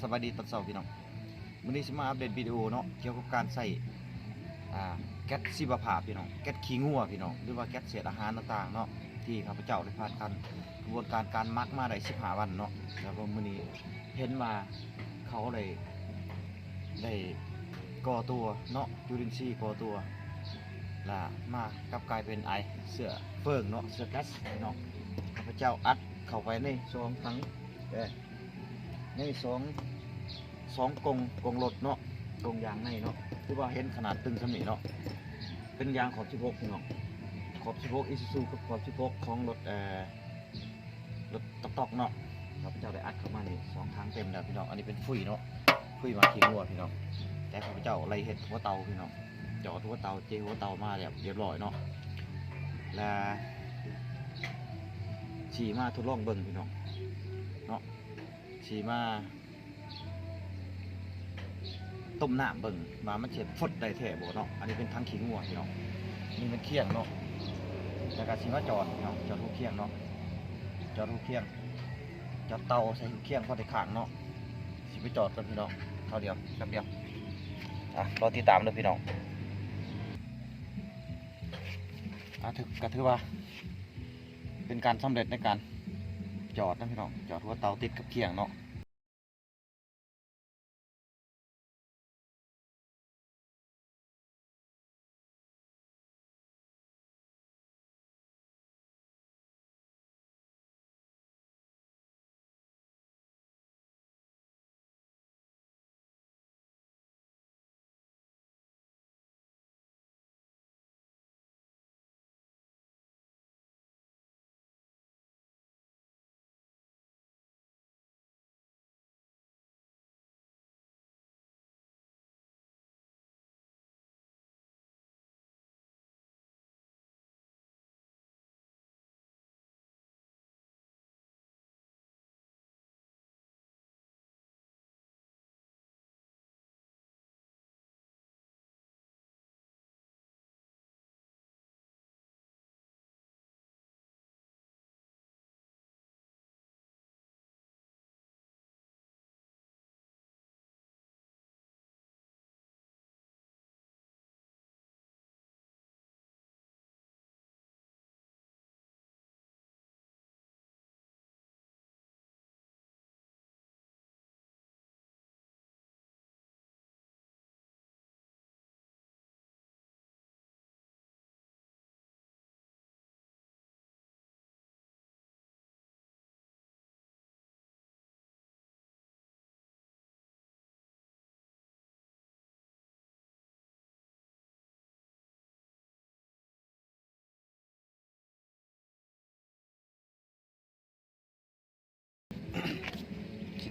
สวัสดีตอนเช้าพี่น้องวันนี้สิมาอัปเดตวิดีโอเนาะเกี่ยวกับการใส่แก๊สชีวภาพี่น้องแก๊สขี้งัวพี่น้องหรือว่าแก๊สเศษอาหารต่างๆเนาะที่ข้าพเจ้าได้ผ่านการกระบวนการการมักมาได้15วันเนาะแล้วก็มื้อนี้เห็นว่าเขาได้ได้ก่อตัวเนาะจุลินทรีก่อตัวและมากลับกลายเป็นไอเสือเฟิงเนาะเสือแก๊สพี่น้องข้าพเจ้าอัดเข้าไปในซองทั้งเด้อ ในสองสองกงกงรถเนาะกงยางในเนาะคือว่าเห็นขนาดตึงสมีเนาะเป็นยางขอบ16พี่น้องขอบ16อิซูซูกับขอบ16ของรถเอ่อรถตอกตอกเนาะครับเจ้าได้อัดเข้ามานี่สองทางเต็มแล้วพี่น้องอันนี้เป็นฟุยเนาะฟุยมาขี้งัวพี่น้องแต่ข้าพเจ้าไล่เห็ดหัวเตาพี่น้องจอดหัวเตาเจหัวเตามาเรียบเรียบร้อยเนาะและฉี่มาทดลองเบิ่งพี่น้องเนาะ สีมาต้มน้ำเบิ่งมามันเจ็บฟดได้แท้บ่เนาะอันนี้เป็นทั้งขิงงัวพี่น้องนี่เป็นเคียงเนาะแล้วก็สีมาจอดพี่น้องจอดทุกเคียงเนาะจอดทุกเคียงจอดเตาใส่ทุกเคียงพอได้ขางเนาะสิไปจอดกันพี่น้องเท่าเดียวแป๊บเดียวอะรอติดตามเลยพี่น้องอะถือก็ถือว่า เป็นการสำเร็จในการจอดนะพี่น้องจอดหัวเตาติดกับเคียงเนาะ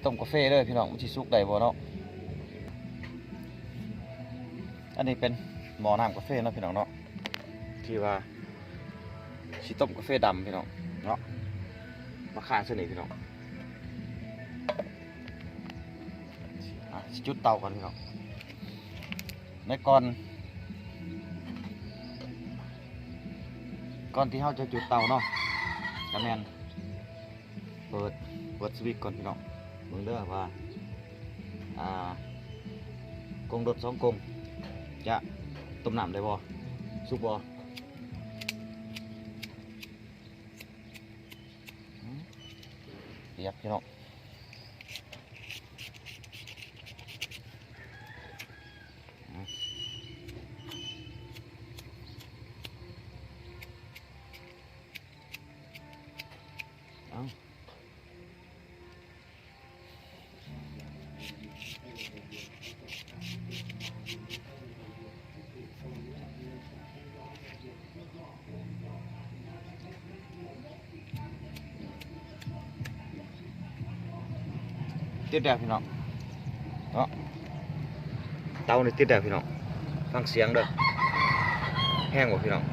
ต้มกาแฟเลยพี่น้องมันสิสุกได้บ่เนาะอันนี้เป็นหม้อน้ำกาแฟเนาะพี่น้องเนาะที่ว่าสิต้มกาแฟดำพี่น้องเนาะมาขายเสน่ห์พี่น้องอะสิจุดเตาก่อนพี่น้องในก่อนก่อนที่เราจะจุดเตาเนาะกระแมนเปิดเปิดสวิตช์ก่อนพี่น้อง มึงเด้อว่าอ่ากงรถสองกงจะต้มน้ำได้บ่สุกบ่อืมเรียบพี่น้อง ติดแล้วพี่น้องเนาะเตานี่ติดแล้วพี่น้องฟังเสียงเด้อแห้งบ่พี่น้อง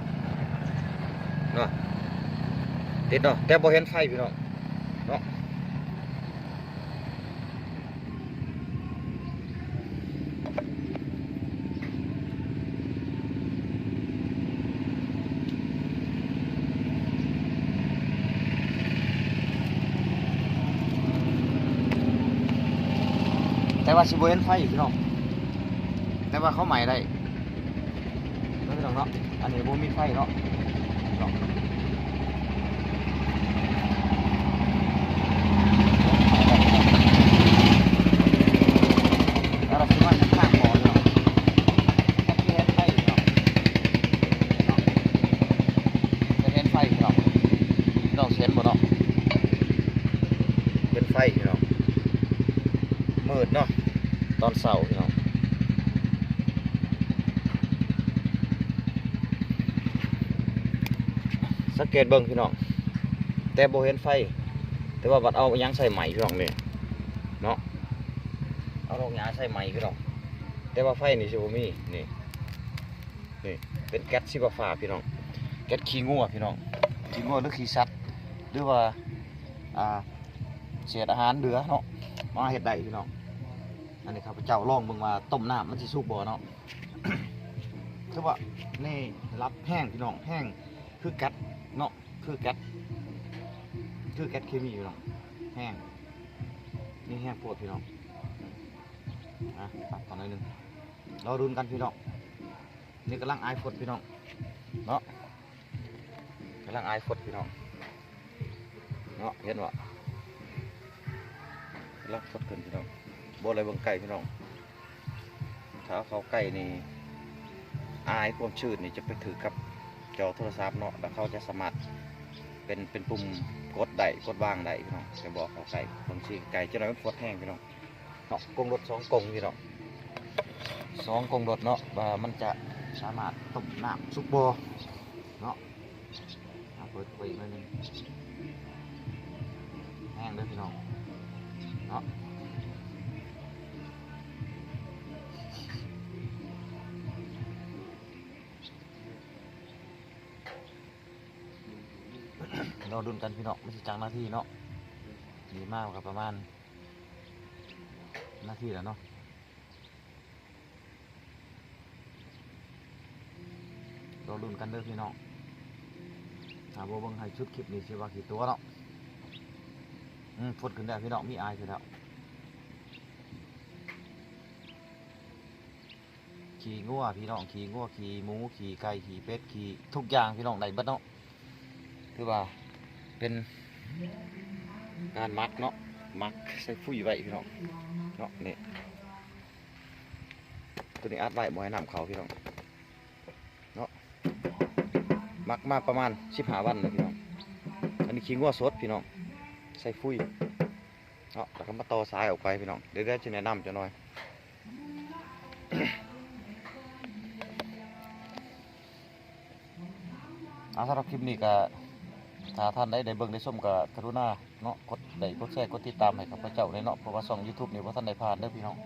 เนาะติดเนาะแต่บ่เห็นไฟพี่น้อง ว่าสิบเห็นไฟพี่น้องแต่ว่าเขาใหม่ได้ไม่ต้องเนาะอันนี้บ่มีไฟเนาะเนาะแล้วเราคิดว่าจะข้างพอเนาะถ้าเห็นไฟเนาะเนาะจะเห็นไฟพี่น้องพี่น้องเห็นบ่เนาะเห็นไฟพี่น้องมืดเนาะตอนเสาร์พี่น้องสังเก ตเบิ่งพี่น้องแต่โบเห็นไฟ แต่ว่าบัดเอายังใส่ใหม่พี่น้องนี่เนาะเอาลงยาใส่ใหม่พี่น้องแต่ว่าไฟนี่สิบ่มีนี่นี่เป็นแก๊สชีวฟ้าพี่น้องแก๊สขี้งัวพี่น้องขี้งัวหรือขี้สัตว์หรือว่าอ่าเศษอาหารเหลือเนาะมาเฮ็ดได้พี่น้องอันนี้ครับเจ้าลองเบิ่งว่าต้มน้ำมันสิสุกบ่เนาะคือว่านี่รับแห้งพี่น้องแห้งคือแก๊ส เนาะคือแก๊สคือแก๊สเคมีอยู่เนาะแห้งนี่แห้งโพดพี่น้องอะต่อหน่อยหนึงเราดูกันพี่น้องนี่กำลังไอายฟดพี่น้องเนาะกำลังไอายฟดพี่น้องเนาะเห็นวะกำลังฟดขึ้นพี่น้องบนอะไรบางไก่พี่น้องถ้าเขาไก่นี่อายความชื้นนี่จะไปถือกับ จอโทรศัพท์เนาะแล้วเขาจะสามารถเป็นเป็นปุ่มกดได้กดวางได้พี่น้องจะบอกเขาไก่บางทีไก่จะน้อยมันฟดแห้งพี่น้องเนาะกงรถสองกงพี่น้องสองกงรถเนาะว่ามันจะสามารถต้มน้ำซุปบอเนาะเอาเปิดไว้อีกหน่อยนึงแห้งเลยพี่น้องเนาะ ราดุนกันพี่เน้องไม่ใช่จังหน้าที่เนาะดีมากครับประมาณ หน้าที่แล้วเนาะเราลุ้นกันเด้อพี่เน้องถามว่าบิ่งให้ชุดคลิปนี้สิว่ากี่ตัวเนาะอืมฟดขึ้นได้พี่เน้องมีอายขึ้นแล้วขี่งัวพี่น้องขี่งัวขี่หมูขี่ไก่ขี่เป็ดขี่ทุกอย่างพี่น้องได้บัดเนาะคือว่า เป็นการมักเนาะมักใส่ฟุ้ยไว้พี่น้องเนาะนี่ตัวนี้อัดไว้บ่ให้น้ำเขาพี่น้องเนาะมักมาประมาณสิบห้าวันเลยพี่น้องอันนี้ขี้งัวสดพี่น้องใส่ฟุ้ยเนาะแล้วก็มาต่อสายออกไปพี่น้องเดี๋ยวได้จะแนะนำจะหน่อยเอาสำหรับคลิปนี้ก็ ถ้าท่านได้ได้เบิ่งได้ชมก็กรุณาเนาะกดไลค์กดแชร์กดติดตามให้กับพระเจ้าเลยเนาะเพราะว่าช่อง YouTube นี่ว่าท่านได้ผ่านเด้อพี่น้อง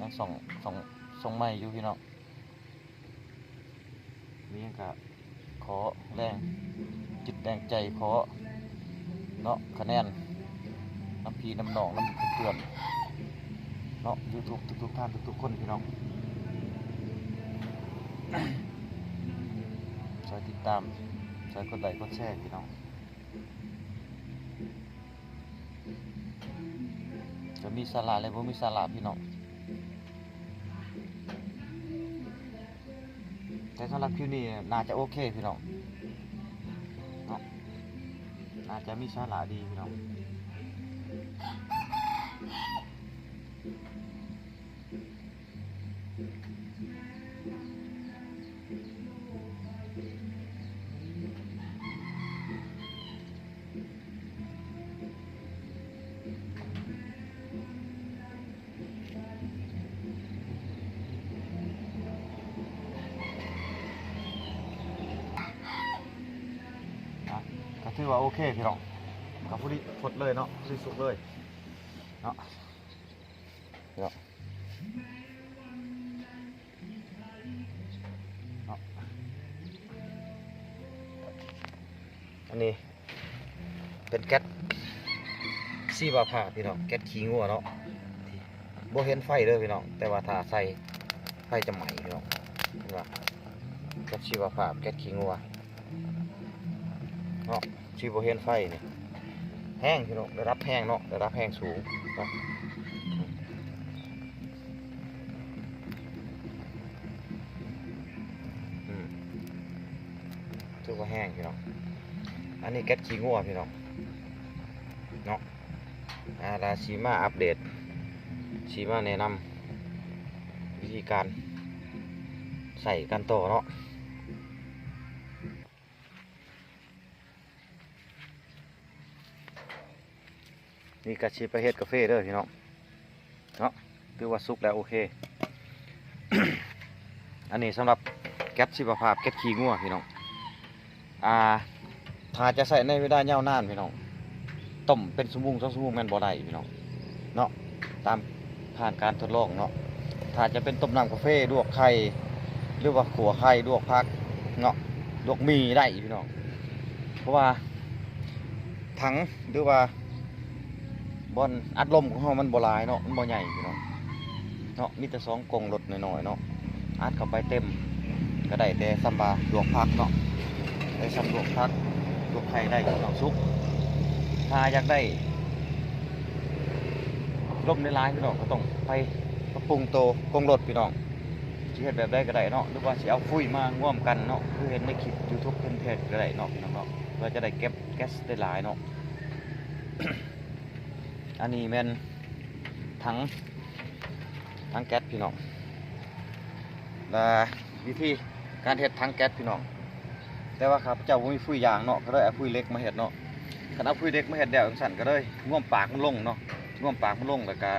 ยังส่องส่องส่องใหม่อยู่พี่น้องนี่ยังก็ขอแรงจิตแรงใจขอเนาะคะแนนน้ำพีน้ำหนองน้ำเพื่อนเนาะยูทูบทุกๆท่านทุกๆคนพี่น้องช่วยติดตาม ช่วยกดไลค์กดแชร์พี่น้องจะมีสาระอะไรบ่มีสาระพี่น้องแต่สำหรับคลิปนี้น่าจะโอเคพี่น้องเนาะน่าจะมีสาระดีพี่น้อง อว่าโอเคพี่น้องกับผู้ที่ฟดเลยเนาะสุกเลยเนาะพี่น้องเนาะอันนี้เป็นแก๊สซีบาผ่าพี่น้องแก๊สขี้งัวเนาะบ่เห็นไฟเลยพี่น้องแต่ว่าถ้าใส่ไฟจะไหม้พี่น้องเห็นว่าแก๊สชีวภาแก๊สขี้งัวเนาะ ชีโบเฮนไฟนี่แห้งพี่น้องได้รับแห้งเนาะได้รับแห้งสูงครัถือว่าแห้งพี่น้องอันนี้แก๊สขี้งัวพี่น้องเนาะอาราชิมาอัปเดตชิมาแนะนำวิธีการใส่กันโตเนาะ นี่กะชีไปเฮ็ดกาแฟเด้อพี่น้องเนาะถือว่าสุกแล้วโอเค อันนี้สำหรับแก๊สชีวภาพแก๊สขี้งัวพี่น้องอ่าถ้าจะใส่ในเวลายานานพี่น้องต้มเป็นสมุงสองสมุงแม่นบ่ได้พี่น้องเนาะตามผ่านการทดลองเนาะถ้าจะเป็นต้มน้ำกาแฟลวกไข่หรือว่าขัวไข่ลวกผักเนาะลวกหมีได้พี่น้องเพราะว่าถังหรือว่า บอนอัดลมของเรามันบลายเนาะมันบ่ใหญ่พี่น้องเนาะมีแต่สองกรงรถน้อยๆเนาะอัดเข้าไปเต็มก็ได้แต่ซัมบาลวกผักเนาะได้สำรวจพักลูกไข่ได้กับน้องซุกถ้าอยากได้ร่มในร้านพี่น้องก็ต้องไปปรับปรุงโตกงรถพี่น้องสิเฮ็ดแบบได้ก็ได้เนาะหรือว่าสิเอาฟุ้ยมาร่วมกันเนาะคือเห็นในคลิป YouTube เพิ่นเทศก็ได้เนาะพี่น้องเนาะเพื่อจะได้เก็บแก๊สได้หลายเนาะ อันนี้แม่นถังถังแก๊สพี่น้องและวิธีการเฮ็ดถังแก๊สพี่น้อง แต่ว่าครับเจ้าบ่มีฟุ้ยยางเนาะก็เลยเอาฟุ้ยเล็กมาเฮ็ดเนาะคันเอาฟุ้ยเล็กมาเฮ็ดแล้วจังซั่นก็เลยง่วมปากมันลงเนาะง่วมปากมันลงแล้วก็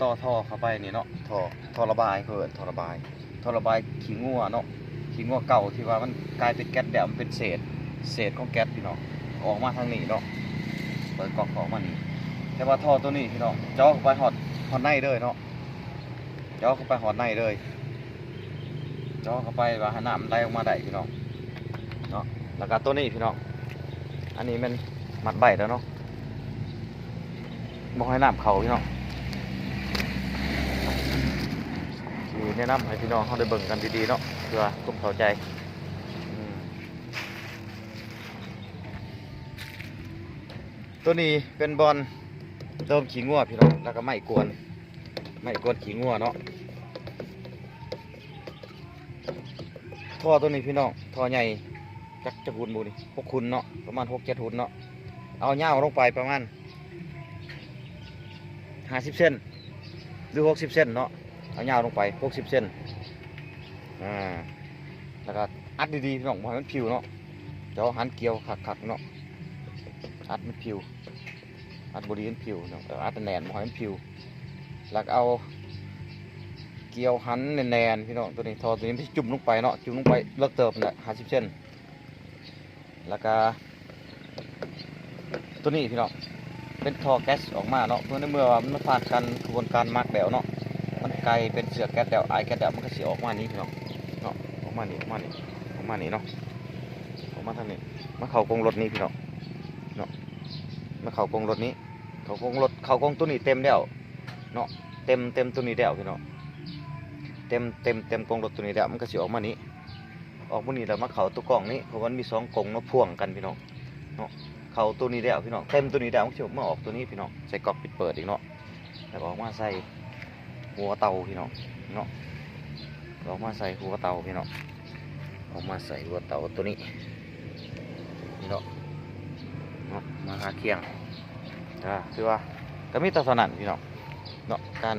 ต่อท่อเข้าไปนี่เนาะท่อท่อระบายเพิ่นท่อระบายท่อระบายขี้งัวเนาะขี้งัวเก่าที่ว่ามันกลายเป็นแก๊สแล้วมันเป็นเศษ เศษของแก๊สพี่น้องออกมาทางนี้เนาะเปิดก๊อกออกมานี่ แต่ว่าท่อตัวนี้พี่น้องเจาะเข้าไปฮอดฮอดในเลยเนาะเจาะเข้าไปฮอดในเลยเจาะเข้าไปว่าหน้ำมันไหลออกมาได้พี่น้องเนาะแล้วก็ตัวนี้พี่น้องอันนี้มันมัดใบแล้วเนาะบอกให้น้ำเขาพี่น้องที่แนะนำให้พี่น้องเขาได้เบิ่งกันดีๆเนาะเพื่อตุ้มเข้าใจตัวนี้เป็นบอล ติมขี้งัวพี่น้องแล้วก็ไม่กวนไม่กวนขี้งัวเนาะท่อตัวนี้พี่น้องท่อใหญ่จักจะหุ่นบูนี่หกหุ่นเนาะประมาณหกเจ็ดหุ่นเนาะเอาเงาลงไปประมาณห้าสิบเซนหรือหกสิบเซนเนาะเอาเงาลงไปหกสิบเซนอ่าแล้วก็อัดดีๆพี่น้องให้มันผิวเนาะเดี๋ยวหันเกลียวขักๆเนาะอัดมันผิว อัดบดีมันผิวเนาะอออัดแนนบ่ให้มันผิวแล้วก็เอาเกลียวหันแนนพี่น้องตัวนี้ทอตัวนี้ไม่จุ่มลงไปเนาะจุ่มลงไปเลิกเติบเนี่ยห้าสิบเซนแล้วก็ตัวนี้พี่น้องเป็นทอแก๊สออกมาเนาะเมื่อในเมื่อว่ามันผ่านการกระบวนการมักแล้วเนาะมันไกลเป็นเสือแก๊สแล้วไอแก๊สแล้วมันก็เสียออกมานี้พี่น้องเนาะออกมานี่ออกมานี่ออกมานี่เนาะออกมาทางนี้มาเข้ากรงรถนี้พี่น้องเนาะ มาเข้ากรงรถนี้ เข้ากรงรถเข้ากรงตัวนี้เต็มแล้วเนาะเต็มเต็มตัวนี้แล้วพี่น้องเต็มเต็มเต็มกรงรถตัวนี้แล้วมันก็เสียออกมานี้ ออกมานี่แล้วมาเขาตัวกล่องนี้เพราะมันมีสองกงเนาะพ่วงกันพี่น้องเนาะเขาตัวนี้แล้วพี่น้องเต็มตัวนี้แล้วมันเสียมาออกตัวนี้พี่น้องใส่กรอบปิดเปิดอีกเนาะแล้วออกมาใส่หัวเตาพี่น้องเนาะออกมาใส่หัวเตาพี่น้องออกมาใส่หัวเตาตัวนี้เนาะเนาะ มาหาเคียงอ่าคือว่าก็มีแตเท่านั้นพี่น้องเนาะการ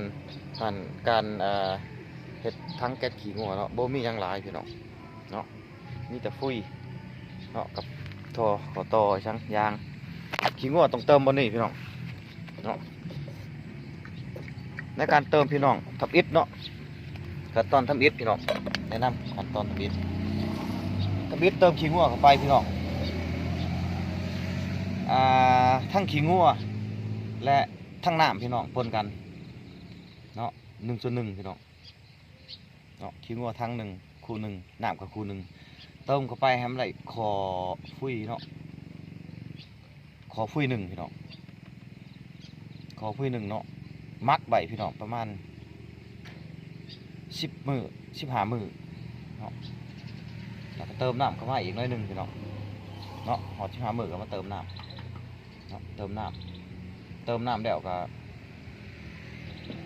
การการเอ่อเฮ็ดทั้งแก๊สขี้งัวเนาะบ่มีหยังหลายพี่น้องเนาะมีแต่ฟุ้ยเนาะกับทอขอต่อช่างยางขี้งัวต้องเติมบนนี้พี่น้องเนาะในการเติมพี่น้องทับอิฐเนาะขั้นตอนทำอิฐพี่น้องแนะนำขั้นตอนทำอิฐทำอิฐเติมขี้งัวเข้าไปพี่น้อง ทั้งขี้งัวและทั้งน้ำพี่น้องปนกันเนาะหนึ่งส่วนหนึ่งพี่น้องเนาะขี้งัวทั้งหนึ่งคู่หนึ่งน้ำกับคู่หนึ่งเติมเข้าไปให้มันไหลคอฟุ้ยเนาะคอฟุ้ยหนึ่งพี่น้องคอฟุ้ยหนึ่งเนาะมักใบพี่น้องประมาณสิบมือสิบหามือเนาะแล้วก็เติมน้ำเข้ามาอีกน้อยหนึ่งพี่น้องเนาะหอดสิบหามือก็มาเติมน้ำ เนาะเติมน้ำเติมน้ำแล้วก็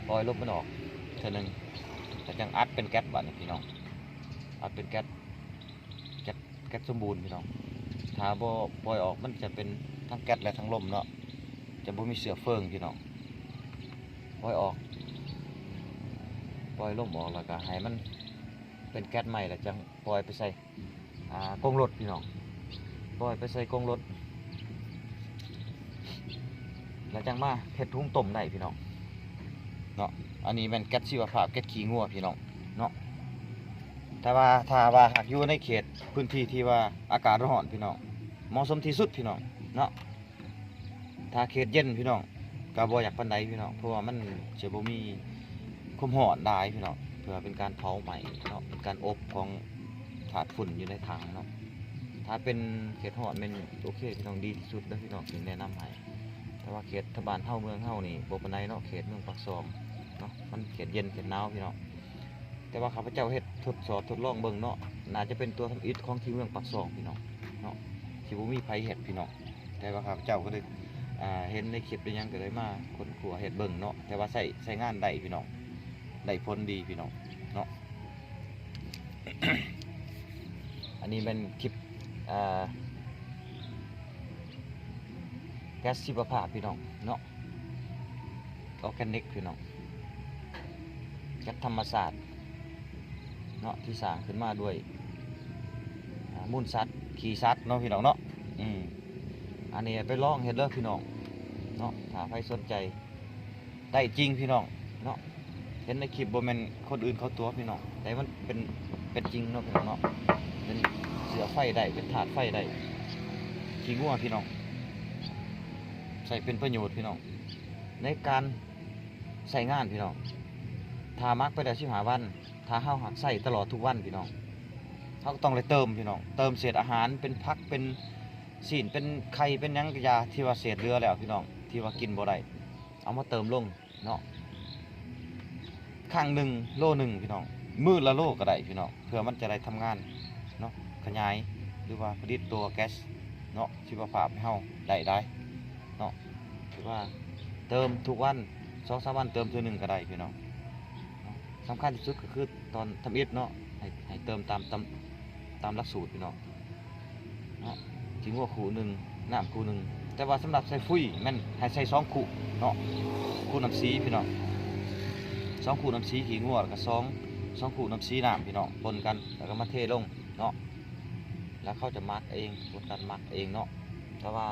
ปล่อยลมมันออกเท่านึงแต่จังอัดเป็นแก๊สบัดนี้พี่น้อง อัดเป็นแก๊สแก๊สแก๊สสมบูรณ์พี่น้อง ถ้าบ่ปล่อยออกมันจะเป็นทั้งแก๊สและทั้งลมเนาะ จะบ่มีเสือเฟืองพี่น้อง ปล่อยออก ปล่อยลมออกแล้วก็ให้มันเป็นแก๊สใหม่แล้วจังปล่อยไปใส่กรงรถพี่น้อง ปล่อยไปใส่กรงรถ แล้วจังมาเฮ็ดถุงต้มได้พี่น้องเนาะอันนี้เป็นแก๊สชีวภาพแก๊สขี้งัวพี่น้องเนาะถ้าว่าถ้าว่าหากอยู่ในเขตพื้นที่ที่ว่าอากาศร้อนพี่น้องเหมาะสมที่สุดพี่น้องเนาะถ้าเขตเย็นพี่น้องก็บ่อยากปานใดพี่น้องเพราะว่ามันจะบ่มีความร้อนได้พี่น้องเพื่อเป็นการเผาไหม้เนาะเป็นการอบของถาดฝุ่นอยู่ในถังเนาะถ้าเป็นเขตร้อนเป็นโอเคพี่น้องดีที่สุดแล้วพี่น้องถึงแนะนำให้ แต่ว่าเขตทบานเฮาเมืองเฮานี่บ่ปานใดเนาะเขตเมืองปากซอมเนาะมันเขตเย็นเขตหนาวพี่เน้องแต่ว่าข้าพเจ้าเฮ็ดทดสอบทดลองเบิ่งเนาะน่าจะเป็นตัวทำอิฐของที่เมืองปักซองพี่เน้องเนาะที่บ่มีไผเฮ็ดพี่เน้องแต่ว่าข้าพเจ้าก็ได้อ่าเห็นในคลิปเป็นยังก็เลยมาคนขัวเฮ็ดเบิ่งเนาะแต่ว่าใส่ใส่งานได้พี่น้องได้ผลดีพี่น้องเนาะอันนี้เป็นคลิปอ่า แก๊สชีวภาพพี่น้องเนาะออร์แกนิกพี่น้องแก๊สธรรมศาสตร์เนาะที่สร้างขึ้นมาด้วยอ่ามูลสัตว์ขี่สัตว์เนาะพี่น้องเนาะอืมอันนี้ไปลองเฮ็ดเด้อพี่น้องเนาะถ้าใครสนใจได้จริงพี่น้องเนาะเห็นในคลิปโบแมนคนอื่นเขาตัวพี่น้องแต่มันเป็นเป็นจริงเนาะพี่น้องเนาะเป็นเสือไฟได้เป็นถาดไฟได้ขี้งัวพี่น้อง ใส่เป็นประโยชน์พี่น้องในการใส่งานพี่น้องถ้ามักไปได้สิบหาวันถ้าเฮาหักใส่ตลอดทุกวันพี่น้องเขาก็ต้องเลยเติมพี่น้องเติมเศษอาหารเป็นพักเป็นสีนเป็นไข่เป็นยังยาที่ว่าเศษเรือแล้วพี่น้องที่ว่ากินบ่ได้เอามาเติมลงเนาะข้างหนึ่งโลหนึ่งพี่น้องมือละโลก็ได้พี่น้องเพื่อมันจะได้ทำงานเนาะขยายหรือว่าผลิตตัวแก๊สเนาะชีวภาพให้เฮาได้ได้ เนาะถือว่าเติมทุกวันสองสามวันเติมตัวหนึ่งก็ได้พี่น้องสำคัญที่สุดก็คือตอนทำอิฐเนาะให้ให้เติมตามตามตามหลักสูตรพี่น้องเนาะทิ้งหัวคูหนึ่งน้ำคูหนึ่งแต่ว่าสำหรับใส่ฟุ้ยแมันให้ใส่สองคูเนาะคูน้ำสีพี่น้องสองคูน้ำสีขี้งัวแล้วก็สองสองคูน้ำสีน้ำพี่น้องปนกันแล้วก็มาเทลงเนาะแล้วเขาจะมักเองปนกันมักเองเนาะแต่ว่า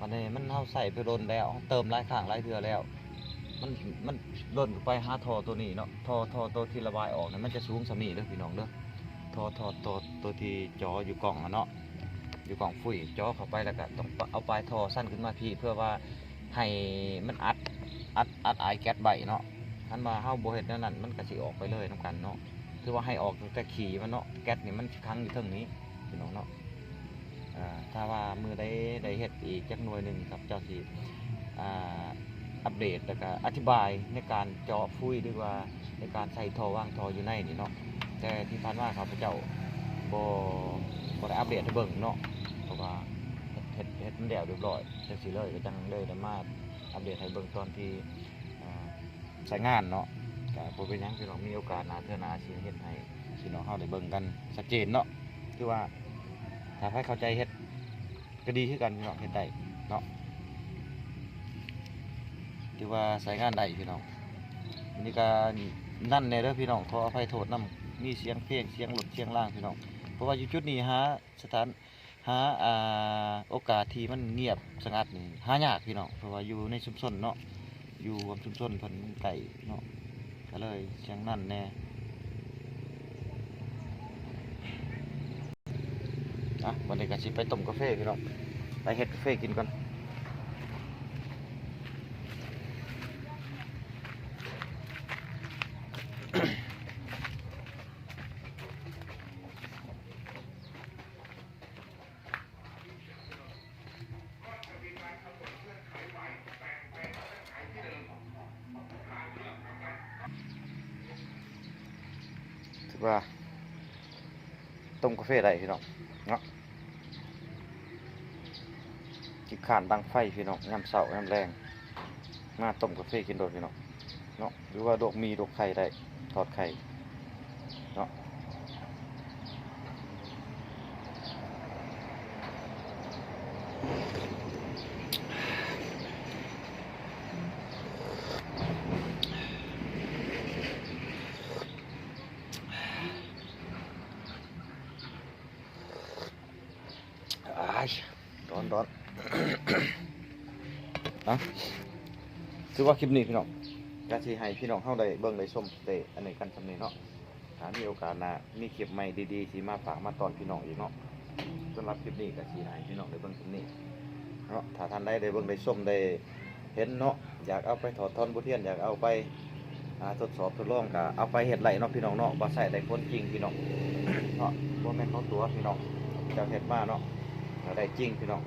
วันนี้มันเขาใส่ไปโดนแล้ว เติมหลายข้างหลายเทือแล้ว มันมันหล่นไปหาทอตัวนี้เนาะทอทอตัวที่ระบายออกเนี่ยมันจะสูงสมีเด้อพี่น้องเด้อทอทอตัวตัวที่จออยู่กล่องอะเนาะอยู่กล่องฝุ่ยจอเข้าไปแล้วก็ต้องเอาปลายทอสั้นขึ้นมาพี่เพื่อว่าให้มันอัดอัดอัดไอแก๊สใบเนาะทันมาเฮาบ่เฮ็ดนวนั้นมันก็สิออกไปเลยนํกันเนาะคือว่าให้ออกตั้งแต่ขี่มันเนาะแก๊สนี่มันค้างอยู่เทิงนี้พี่น้องเนาะ ถ้าว่ามือได้ได้เฮ็ดอีกจักหน่วยหนึ่งครับเจ้าสิอ่าอัปเดตแล้วก็อธิบายในการเจาะฟุ้ยหรือว่าในการใส่ท่อว่างท่ออยู่ในนี่เนาะแต่ที่ผ่านมาครับพระเจ้าบ่บ่ได้อัปเดตให้เบิ่งเนาะเพราะว่าเฮ็ดเฮ็ดมันแล้วเรียบร้อยจังซี่เลยก็จังเลยได้มาอัปเดตให้เบิ่งตอนที่ใช้งานเนาะก็บ่เป็นหยังพี่น้องมีโอกาสหน้าเทื่อหน้าสิเฮ็ดให้พี่น้องเฮาได้เบิ่งกันชัดเจนเนาะคือว่า ถ้าใครเข้าใจเฮ็ดก็ดีคือกันพี่น้องเฮ็ดได้เนาะที่ว่าใส่งานได้พี่น้องอันนี่ก็นั่นในเด้อพี่น้องขออภัยโทษนํมีเสียงเพลงเสียงรถเสียงล่างพี่น้องเพราะว่าอยู่จุดนี้หาสถานหาอ่าโอกาสที่มันเงียบสงัดนี่หายากพี่น้องเพราะว่าอยู่ในชุมชนเนาะอยู่กับชุมชนเพิ่นมันไกลเนาะก็เลยเสียงนั่นแน่ อะวันนี้ก็สิไปต้มกาแฟพี่น้องไปเฮ็ดกาแฟกินก่อนถือว่าต้มกาแฟได้พี่น้อง ขานตั้งไฟพี่น้องน้ำเสาน้ำแรงมาต้มกาแฟกินโดดพี่น้องเนาะหรือว่าโดกมีโดกไข่ได้ทอดไข่เนาะร้อนร้อน นะถือว่าคลิปนี้พี่น้องก็สิให้พี่น้องเฮาได้เบิ่งได้ชมได้อันนี้กันสำนี้เนาะถ้ามีโอกาสน้ามีคลิปใหม่ดีๆสิมาฝากมาตอนพี่น้องอีกเนาะสำหรับคลิปนี้ก็สิให้พี่น้องได้เบิ่งคลิปนี้เนาะถ้าท่านใดได้เบิ่งได้ชมได้เห็นเนาะอยากเอาไปถอดทอนบทเรียนอยากเอาไปทดสอบทดลองก็เอาไปเฮ็ดไรเนาะพี่น้องเนาะบ่ใส่ได้ผลจริงพี่น้องเนาะบ่แม่นเขาตัวพี่น้องเจ้าเฮ็ดมาเนาะได้จริงพี่น้อง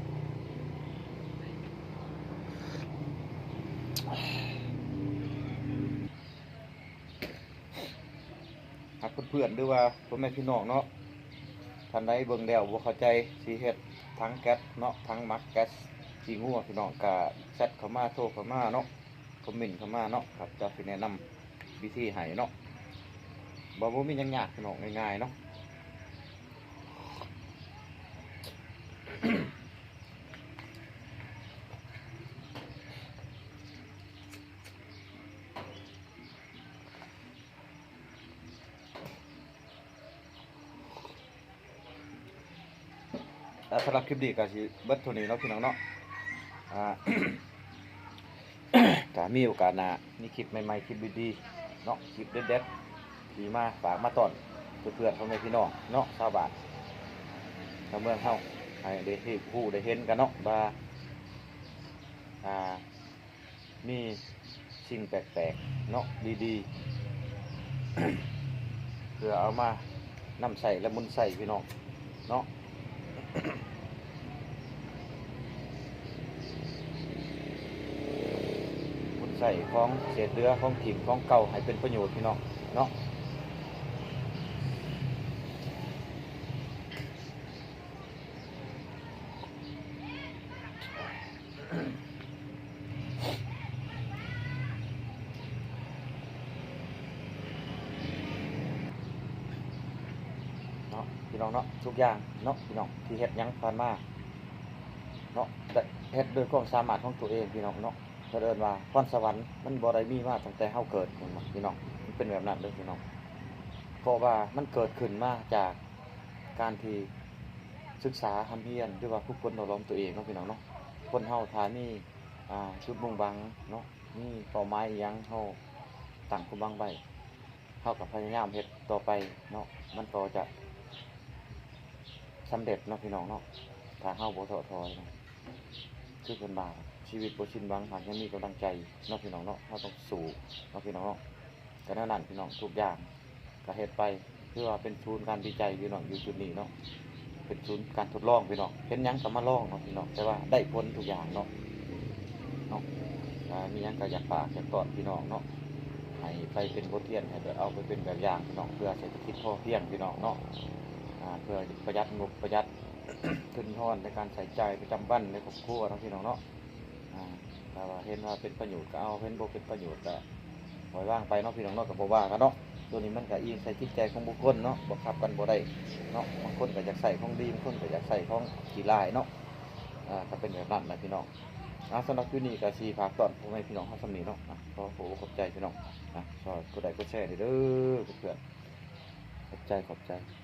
หากเพื่อนๆหรือว่าพ่อแม่พี่น้องเนาะท่านใดเบิ่งแล้วบ่เข้าใจสิเฮ็ดทั้งแก๊สเนาะทั้งมักแก๊สสีงัวพี่น้องก็แชทเข้ามาโทรเข้ามาเนาะคอมเมนต์เข้ามาเนาะครับจะสิแนะนำวิธีให้เนาะบ่บ่มีหยังยากพี่น้องง่ายๆเนาะำหรับคลิปนี้ก็สิเบิดเท่านี้เนาะพี่น้องเนาะอ่าถ้ามีโอกาสหน้ามีคลิปใหม่ๆคลิปดีๆเนาะคลิปเด็ดๆที่มาฝากมาตอนเพื่อนๆพ่อแม่พี่น้องเนาะชาวบ้านชาวเมืองเฮาให้ได้ที่ผู้ได้เห็นกันเนาะว่าอ่ามีสิ่งแปลกๆเนาะดีๆเพื่อเอามานำใส่และมุนใส่พี่น้องเนาะ คุณ ใส่ของเศษเรือของถิ่มของเก่าให้เป็นประโยชน์พี่น้องเนาะเนาะพี่น้องเนาะทุกอย่างเนาะพี่น้องที่เฮ็ดยังผ่านมาเนาะแต่เฮ็ดด้วยความสามารถของตัวเองพี่น้องเนาะ เผอิญว่าพรสวรรค์มันบ่ได้มีมาตั้งแต่เฮาเกิดนั่นบ่พี่น้องมันเป็นแบบนั้นเด้อพี่น้องเพราะว่ามันเกิดขึ้นมาจากการที่ศึกษาทำเพียรหรือว่าผู้คนอบรมตัวเองเนาะพี่น้องเนาะคนเฮาถ้ามีอ่าจุดมุ่งบังเนาะมีเป้าหมายยังเฮาตั้งความบังไว้เฮาก็พยายามเฮ็ดต่อไปเนาะมันก็จะสำเร็จเนาะพี่น้องเนาะถ้าเฮาบ่ท้อถอยเนาะคือเป็นบา ชีวิตบ่ชินหวังหากยังมีกำลังใจเนาะพี่น้องเนาะเราต้องสู้เนาะพี่น้องเนาะแต่นั่นนั่นพี่น้องทุกอย่างก็เฮ็ดไปเพื่อว่าเป็นศูนย์การวิจัยพี่น้องอยู่จุดนี้เนาะเป็นศูนย์การทดลองพี่น้องเห็นหยังก็มาลองเนาะพี่น้องแต่ว่าได้ผลทุกอย่างเนาะเนาะอ่ามีหยังก็อยากฝากอยากตอนพี่น้องเนาะให้ไปเป็นบทเรียนให้เอาไปเป็นแบบอย่างพี่น้องเพื่อเศรษฐกิจพอเพียงพี่น้องเนาะอ่าเพื่อประหยัดงบประหยัด ขึ้นทอนในการใส่ใจประจำวันในครอบครัวเนาะพี่น้องเนาะ อ่าถ้าว่าเห็นว่าเป็นประโยชน์ก็เอาเห็นบ่เป็นประโยชน์ก็ปล่อยว่างไปเนาะพี่น้องเนาะก็บ่ว่ากันเนาะตัวนี้มันก็อิงใส่จิตใจของบุคคลเนาะบ่ขับกันบ่ได้เนาะบางคนก็อยากใส่ของดีบางคนก็อยากใส่ของขี้ลายเนาะอ่าก็เป็นแบบนั้นแหละพี่น้องอ่าสำหรับคลิปนี้ก็สิฝากตอนพ่อแม่พี่น้องเฮาสำนี้เนาะอะขอขอบขอบใจพี่น้องนะช่วยกดไลค์กดแชร์เด้อเพื่อนขอบใจขอบใจ